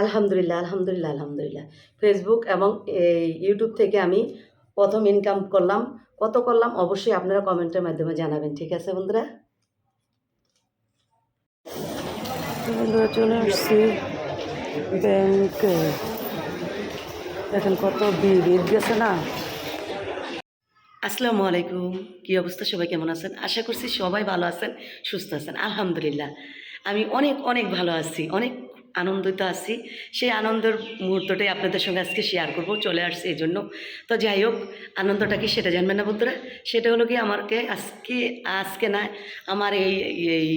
আলহামদুলিল্লাহ আলহামদুলিল্লাহ আলহামদুলিল্লাহ। ফেসবুক এবং এই ইউটিউব থেকে আমি প্রথম ইনকাম করলাম। কত করলাম? অবশ্যই আপনারা কমেন্টের মাধ্যমে জানাবেন ঠিক আছে বন্ধুরা? বন্ধুরা চলে আসছি ব্যাংকে দেখেন কত ভিড় ঈদ গেছে না? আসসালামু আলাইকুম। কি অবস্থা? সবাই কেমন আছেন? আশা করছি সবাই ভালো আছেন সুস্থ আছেন। আলহামদুলিল্লাহ। আমি অনেক অনেক ভালো আছি। অনেক আনন্দিত আছি। সেই আনন্দের মুহূর্তটাই আপনাদের সঙ্গে আজকে শেয়ার করব, চলে আসছি এই জন্য। তো যাই হোক, আনন্দটা কি সেটা জানবেন না বন্ধুরা? সেটা হলো কি আমাকে আজকে আজকে না, আমার এই এই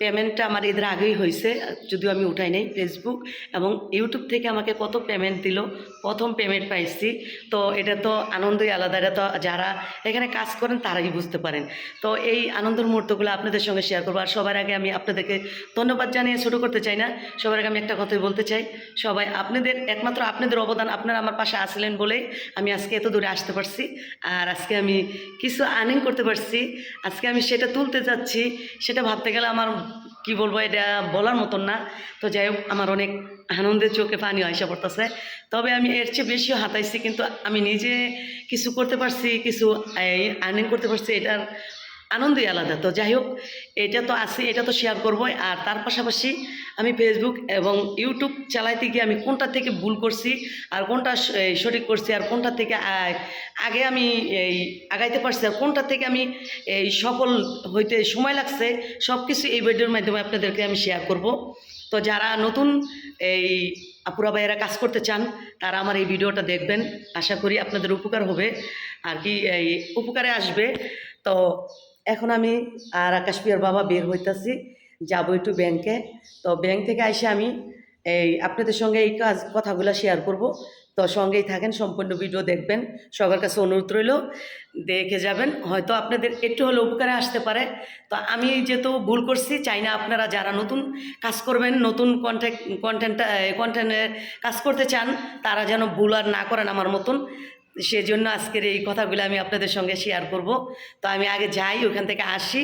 পেমেন্টটা আমার এদের আগেই হয়েছে, যদিও আমি উঠাই নাই ফেসবুক এবং ইউটিউব থেকে আমাকে কত পেমেন্ট দিল, প্রথম পেমেন্ট পাইছি। তো এটা তো আনন্দই আলাদা, এটা তো যারা এখানে কাজ করেন তারাই বুঝতে পারেন। তো এই আনন্দের মুহূর্তগুলো আপনাদের সঙ্গে শেয়ার করব। আর সবার আগে আমি আপনাদেরকে ধন্যবাদ জানিয়ে ছোটো করতে চাই না, সবার আগে আমি একটা কথাই বলতে চাই। সবাই আপনাদের, একমাত্র আপনাদের অবদান আপনারা আমার পাশে আসলেন বলেই আমি আজকে এত দূরে আসতে পারছি। আর আজকে আমি কিছু আর্নিং করতে পারছি। আজকে আমি সেটা তুলতে যাচ্ছি সেটা ভাবতে গেলে আমার কি বলব, এটা বলার মতন না। তো যাই হোক, আমার অনেক আনন্দের চোখে পানি আইসা পড়তেছে। তবে আমি এর চেয়ে বেশিও হাতাইছি, কিন্তু আমি নিজে কিছু করতে পারছি, কিছু আর্নিং করতে পারছি, এটার আনন্দই আলাদা। তো যাই হোক, এটা তো আছে, এটা তো শেয়ার করবোই। আর তার পাশাপাশি আমি ফেসবুক এবং ইউটিউব চালাইতে গিয়ে আমি কোনটা থেকে ভুল করছি, আর কোনটা সঠিক করছি, আর কোনটা থেকে আগে আমি এই আগাইতে পারছি, আর কোনটা থেকে আমি এই সফল হইতে সময় লাগছে সব কিছু এই ভিডিওর মাধ্যমে আপনাদেরকে আমি শেয়ার করব। তো যারা নতুন এই আপুরা ভাইয়েরা কাজ করতে চান, তারা আমার এই ভিডিওটা দেখবেন। আশা করি আপনাদের উপকার হবে। আর কি এই উপকারে আসবে। তো এখন আমি আর আকাশ পিয়ার বাবা বের হইতাছি, যাব একটু ব্যাংকে তো ব্যাংক থেকে এসে আমি এই আপনাদের সঙ্গে এই কাজ, কথাগুলো শেয়ার করব। তো সঙ্গেই থাকেন, সম্পূর্ণ ভিডিও দেখবেন। সবার কাছে অনুরোধ রইল, দেখে যাবেন। হয়তো আপনাদের একটু হলে উপকারে আসতে পারে। তো আমি যেহেতু ভুল করছি, চাই না আপনারা যারা নতুন কাজ করবেন, নতুন কন্টেন্ট কন্টেন্ট কন্টেন্টে কাজ করতে চান, তারা যেন ভুল আর না করেন আমার মতন। সেজন্য আজকের এই কথাগুলো আমি আপনাদের সঙ্গে শেয়ার করব। তো আমি আগে যাই ওখান থেকে আসি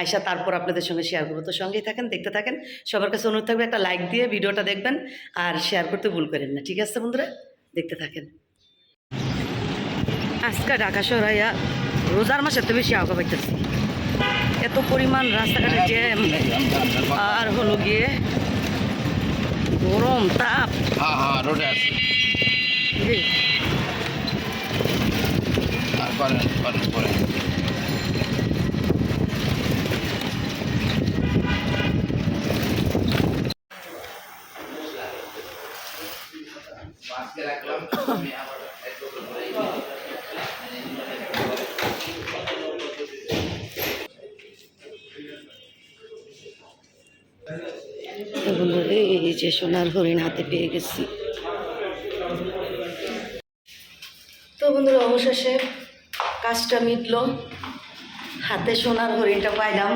আইসা তারপর আপনাদের সঙ্গে শেয়ার করব। তো সঙ্গেই থাকেন দেখতে থাকেন। সবার কাছে অনুরোধ থাকবে একটা লাইক দিয়ে ভিডিওটা দেখবেন আর শেয়ার করতে ভুল করেন না। ঠিক আছে বন্ধুরা? দেখতে থাকেন। আজকে ঢাকা শহরাইয়া রোজার মাসে তো বেশি আঁকা পাইতেছি এত পরিমাণ রাস্তাঘাটে জ্যাম আর হলো গিয়ে গরম তাপ। হ্যাঁ হ্যাঁ রোডে আছে। করেন করেন করেন এই যে সোনার হরিণ হাতে পেয়ে গেছি। তো বন্ধুরা অবশেষে কাজটা মিটলো। হাতে সোনার হরিণটা পাইলাম।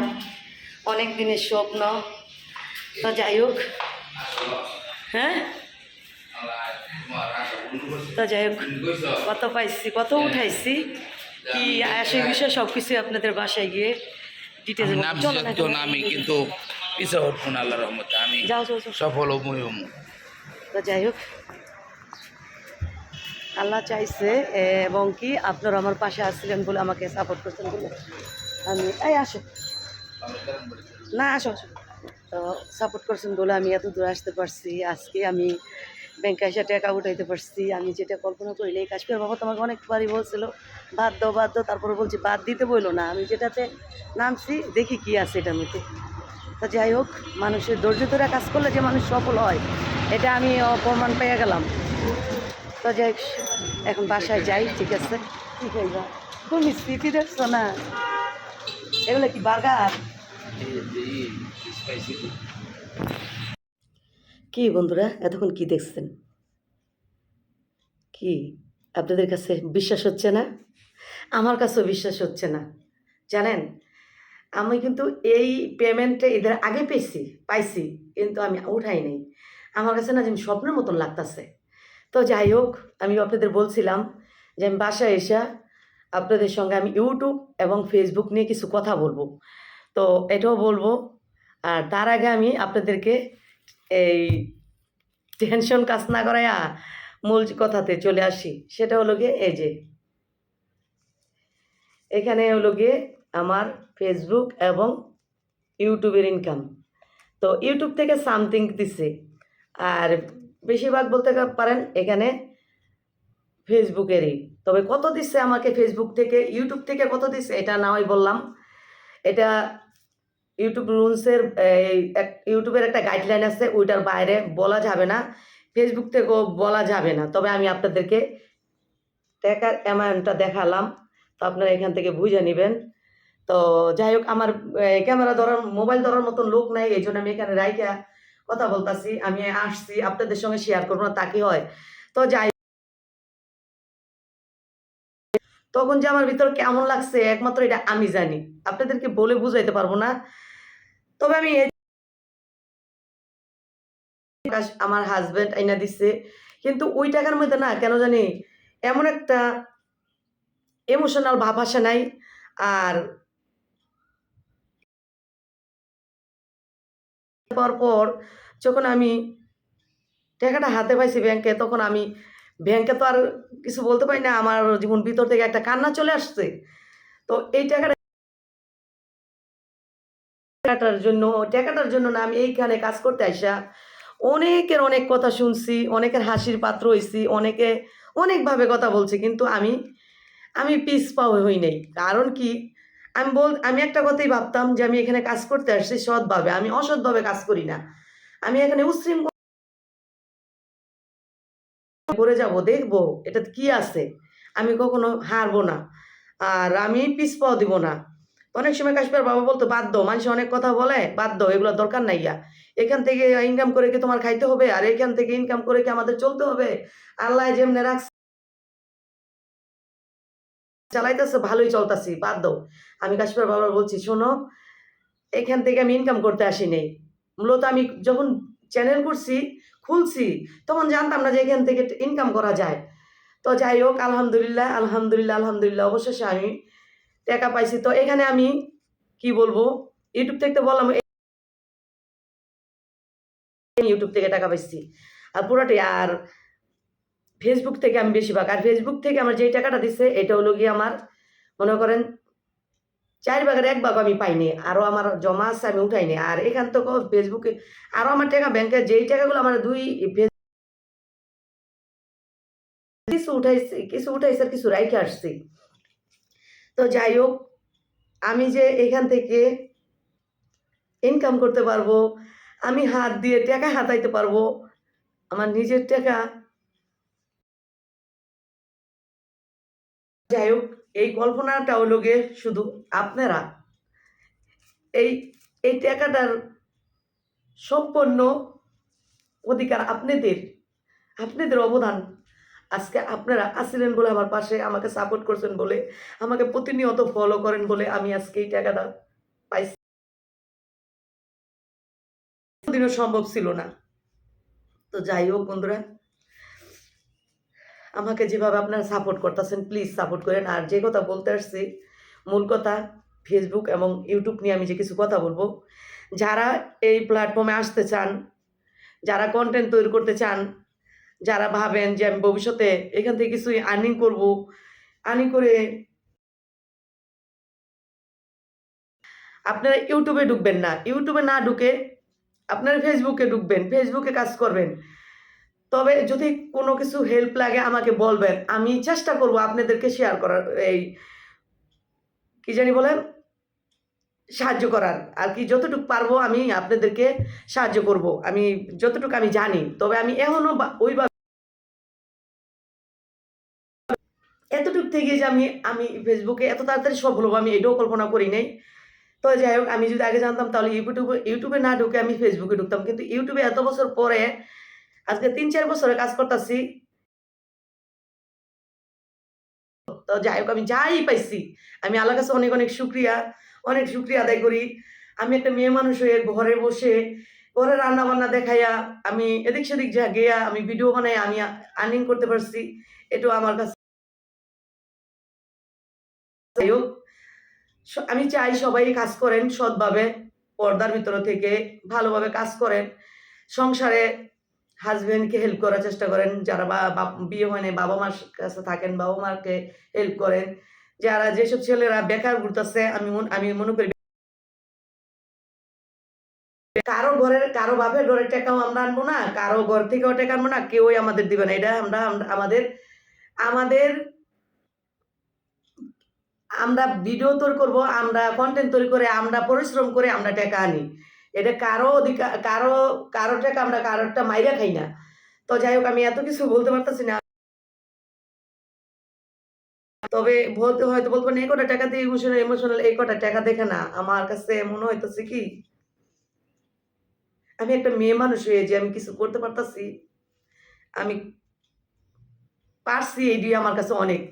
অনেক দিনের স্বপ্ন। তো যাই হোক। হ্যাঁ? তো যাই হোক। কত পাইছি কত উঠাইছি? কি আসে বিষয় সব কিছু আপনাদের বাসায় গিয়ে ডিটেলস আমি কিন্তু পিছে উঠবো না আল্লাহ রহমতে আমি যাও সফল হব তো যাই হোক। আল্লাহ চাইছে এবং কি আপনারা আমার পাশে আসছিলেন বলে আমাকে সাপোর্ট করছেন বলে আমি, এই, আসো। না, আসো আসো। তো সাপোর্ট করছেন বলে আমি এত দূরে আসতে পারছি, আজকে আমি ব্যাংকে এসে টাকা উঠাইতে পারছি, আমি যেটা কল্পনা করিনি, এই কাশ্মীর বাবা তোমাকে অনেকবারই বলছিল, বাদ দাও বাদ দাও, তারপরে বলছি বাদ দিতে বলল না, আমি যেটাতে নামছি, দেখি কি আছে এটার মধ্যে। তা যাই হোক, মানুষের ধৈর্য ধরে কাজ করলে যে মানুষ সফল হয়, এটা আমি প্রমাণ পেয়ে গেলাম। তো যাই এখন বাসায় যাই, ঠিক আছে? কি খাইবা তুমি স্মৃতি দেখছ না? এগুলো কি বার্গার? কি বন্ধুরা, এতক্ষণ কি দেখছেন? কি? আপনাদের কাছে বিশ্বাস হচ্ছে না? আমার কাছেও বিশ্বাস হচ্ছে না। জানেন, আমি কিন্তু এই পেমেন্টে এদের আগে পেয়েছি, পাইছি, কিন্তু আমি উঠাই নাই। আমার কাছে না যেন স্বপ্নের মতন লাগতাছে। তো যাই হোক, আমি আপনাদের বলছিলাম যে আমি বাসায় এসে আপনাদের সঙ্গে আমি ইউটিউব এবং ফেসবুক নিয়ে কিছু কথা বলব। তো এটাও বলব, আর তার আগে আমি আপনাদেরকে এই টেনশন কাজ না করাইয়া মূল কথাতে চলে আসি, সেটা হলো গিয়ে এই যে, এখানে হলো গিয়ে আমার ফেসবুক এবং ইউটিউবের ইনকাম তো ইউটিউব থেকে সামথিং দিছে, আর বেশিরভাগ বলতে পারেন এখানে ফেসবুকেরই তবে কত দিচ্ছে আমাকে ফেসবুক থেকে ইউটিউব থেকে কত দিচ্ছে এটা না হয় বললাম। এটা ইউটিউব রুলসের, এই ইউটিউবের একটা গাইডলাইন আছে, ওইটার বাইরে বলা যাবে না। ফেসবুক থেকেও বলা যাবে না। তবে আমি আপনাদেরকে টাকার অ্যামাউন্টটা দেখালাম, তো আপনারা এখান থেকে বুঝে নেবেন। তো যাই হোক, আমার ক্যামেরা ধরার মোবাইল ধরার মতন লোক নাই, এই জন্য আমি এখানে রাইকা কথা বলতাছি, আমি আসছি, আপনাদের সঙ্গে শেয়ার করব না, তা কি হয়? তো যাই তখন যে আমার ভিতর কেমন লাগছে, একমাত্র এটা আমি জানি। আপনাদেরকে বলে বুঝাইতে পারব না। তবে আমি আমার হাজবেন্ড আইনা দিচ্ছে কিন্তু ওই টাকার মধ্যে না, কেন জানি এমন একটা ইমোশনাল ভাব আসে নাই। আর পর পর যখন আমি টাকাটা হাতে পাইছি ব্যাংকে, তখন আমি ব্যাংকে তো আর কিছু বলতে পারি না, আমার জীবন ভিতর থেকে একটা কান্না চলে আসছে। তো এই টাকাটা জন্য, টাকাটার জন্য না আমি এইখানে কাজ করতে আসা অনেকের অনেক কথা শুনছি, অনেকের হাসির পাত্র হয়েছি অনেকে অনেকভাবে কথা বলছি, কিন্তু আমি আমি পিস পাওয়া হই নাই। কারণ কি? আমি বল, আমি একটা কথাই ভাবতাম যে আমি এখানে কাজ করতে আসছি সৎভাবে, আমি অসৎভাবে কাজ করি না। আমি এখানে উশৃঙ্খল করে যাব, দেখব এটা কি আছে। আমি কখনো হারবো না আর আমি পিস পাও দিব না। অনেক সময় কাশ্মীর বাবা বলতো বাধ্য মানুষ অনেক কথা বলে বাধ্য এগুলো দরকার নাই ইয়া। এখান থেকে ইনকাম করে কি তোমার খাইতে হবে? আর এখান থেকে ইনকাম করে কি আমাদের চলতে হবে? আল্লাহ যেমনে রাখছে চালাইতেছে, ভালোই চলতেছি বাধ্য আমি কাশ্মীর বাবার বলছি, শোনো, এখান থেকে আমি ইনকাম করতে আসি নেই। মূলত আমি যখন চ্যানেল করছি, খুলছি, তখন জানতাম না যে এখান থেকে ইনকাম করা যায়। তো যাই হোক, আলহামদুলিল্লাহ আলহামদুলিল্লাহ আলহামদুলিল্লাহ, অবশেষে আমি টাকা পাইছি। তো এখানে আমি কি বলব ইউটিউব থেকে বললাম ইউটিউব থেকে টাকা পাইছি। আর পুরোটাই, আর ফেসবুক থেকে আমি বেশিরভাগ, আর ফেসবুক থেকে আমার যেই টাকাটা দিচ্ছে এটা হলো গিয়ে আমার, মনে করেন, চার ভাগের এক ভাগ আমি পাইনি, আরও আমার জমা আছে আমি উঠাইনি, আর এখান থেকে ফেসবুকে আরও আমার টাকা ব্যাংকে যেই টাকাগুলো আমার দুই কিছু উঠাইছি, কিছু উঠাইছে আর কিছু রাইখে আসছি। তো যাই হোক, আমি যে এখান থেকে ইনকাম করতে পারব, আমি হাত দিয়ে টাকা হাতাইতে পারব, আমার নিজের টাকা যাই হোক, এই কল্পনাটা হলো গিয়ে শুধু আপনারা। এই এই টাকাটার সম্পন্ন অধিকার আপনাদের আপনাদের অবদান। আজকে আপনারা আসছিলেন বলে আমার পাশে, আমাকে সাপোর্ট করছেন বলে, আমাকে প্রতিনিয়ত ফলো করেন বলে আমি আজকে এই টাকাটা পাইছি। কোনোদিনও সম্ভব ছিল না। তো যাই হোক বন্ধুরা আমাকে যেভাবে আপনারা সাপোর্ট করতেছেন প্লিজ সাপোর্ট করেন। আর যে কথা বলতে আসছি, মূল কথা ফেসবুক এবং ইউটিউব নিয়ে আমি যে কিছু কথা বলব, যারা এই প্ল্যাটফর্মে আসতে চান, যারা কন্টেন্ট তৈরি করতে চান, যারা ভাবেন যে আমি ভবিষ্যতে এখান থেকে কিছু আর্নিং করব আর্নিং করে আপনারা ইউটিউবে ঢুকবেন না। ইউটিউবে না ঢুকে আপনারা ফেসবুকে ঢুকবেন ফেসবুকে কাজ করবেন। তবে যদি কোনো কিছু হেল্প লাগে, আমাকে বলবেন। আমি চেষ্টা করব আপনাদেরকে শেয়ার করার, এই কি জানি বলেন সাহায্য করার। আর কি যতটুকু পারব আমি আপনাদেরকে সাহায্য করব। আমি যতটুকু আমি জানি, তবে আমি এখনও ওইভাবে এতটুকু থেকে যে আমি আমি ফেসবুকে এত তাড়াতাড়ি সফল হব, আমি এটাও কল্পনা করি নাই। তো যাই হোক, আমি যদি আগে জানতাম তাহলে ইউটিউবে ইউটিউবে না ঢুকে আমি ফেসবুকে ঢুকতাম। কিন্তু ইউটিউবে এত বছর পরে আজকে তিন, চার বছরে কাজ করতেছি। তো যাই হোক, আমি যাই পাইছি। আমি আল্লাহ কাছে অনেক অনেক শুক্রিয়া। অনেক শুক্রিয়া আদায় করি। আমি একটা মেয়ে মানুষ হয়ে ঘরে বসে, ঘরে রান্না বান্না দেখাইয়া, আমি এদিক সেদিক যা গিয়া, আমি ভিডিও বানাই আমি আর্নিং করতে পারছি। এটাও আমার কাছে। যাই হোক আমি চাই সবাই কাজ করেন সৎভাবে, পর্দার ভিতর থেকে ভালোভাবে কাজ করেন। সংসারে হাজবেন্ডকে হেল্প করার চেষ্টা করেন, যারা বা বিয়ে হয় নাই, বাবা মার কাছে থাকেন, বাবা মাকে হেল্প করেন। যারা যেসব ছেলেরা বেকার ঘুরতেছে, আমি আমি মনে করি কারও ঘরের, কারও বাপের ঘরের টাকাও আমরা আনব না, কারও ঘর থেকেও টাকা আনব না, কেউই আমাদের দিবে না। এটা আমরা, আমরা- আমাদের আমাদের, আমরা ভিডিও তৈরি করব, আমরা কন্টেন্ট তৈরি করে, আমরা পরিশ্রম করে আমরা টাকা আনি। এটা কারও অধিকার, কারও কারও টাকা আমরা কারোরটা মাইরা খাই না। তো যাই হোক, আমি এত কিছু বলতে পারতেছি না। তবে বলতে, হয়তো বলব না, এই কটা টাকা দিয়ে ইমোশনাল ইমোশনাল এই কটা টাকা দেখে না, আমার কাছে মনে হইতেছে কি, আমি একটা মেয়ে মানুষ হয়ে যে আমি কিছু করতে পারতাছি, আমি পারছি এটি আমার কাছে অনেক।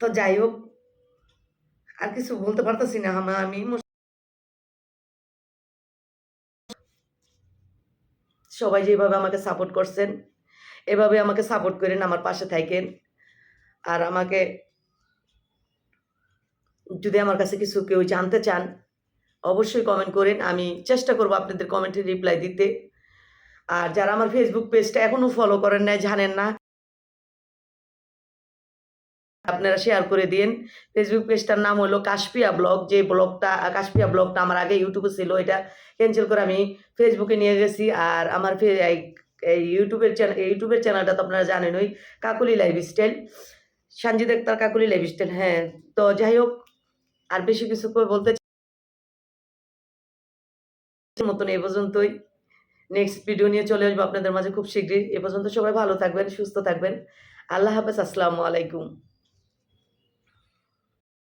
তো যাই হোক, আর কিছু বলতে পারতাছি না আমি সবাই যেভাবে আমাকে সাপোর্ট করছেন, এভাবে আমাকে সাপোর্ট করেন, আমার পাশে থাকেন। আর আমাকে যদি আমার কাছে কিছু কেউ জানতে চান, অবশ্যই কমেন্ট করেন, আমি চেষ্টা করব আপনাদের কমেন্টে রিপ্লাই দিতে। আর যারা আমার ফেসবুক পেজটা এখনও ফলো করেন না জানেন না আপনারা শেয়ার করে দিন ফেসবুক পেজটার নাম হলো কাশপিয়া ব্লগ যে ব্লগটা কাশপিয়া ব্লগটা আমার আগে ইউটিউবে ছিল, এটা ক্যান্সেল করে আমি ফেসবুকে নিয়ে গেছি। আর আমার এই ইউটিউবের চ্যানেল ইউটিউবের চ্যানেলটা তো আপনারা জানেন ওই কাকুলি লাইফস্টাইল সঞ্জিত আক্তার কাকুলি লাইফস্টাইল হ্যাঁ তো যাই হোক, আর বেশি কিছু করে বলতে মতন এ পর্যন্তই। নেক্সট ভিডিও নিয়ে চলে আসব আপনাদের মাঝে খুব শীঘ্রই। এ পর্যন্ত সবাই ভালো থাকবেন, সুস্থ থাকবেন। আল্লাহ হাফেজ, আসসালামু আলাইকুম।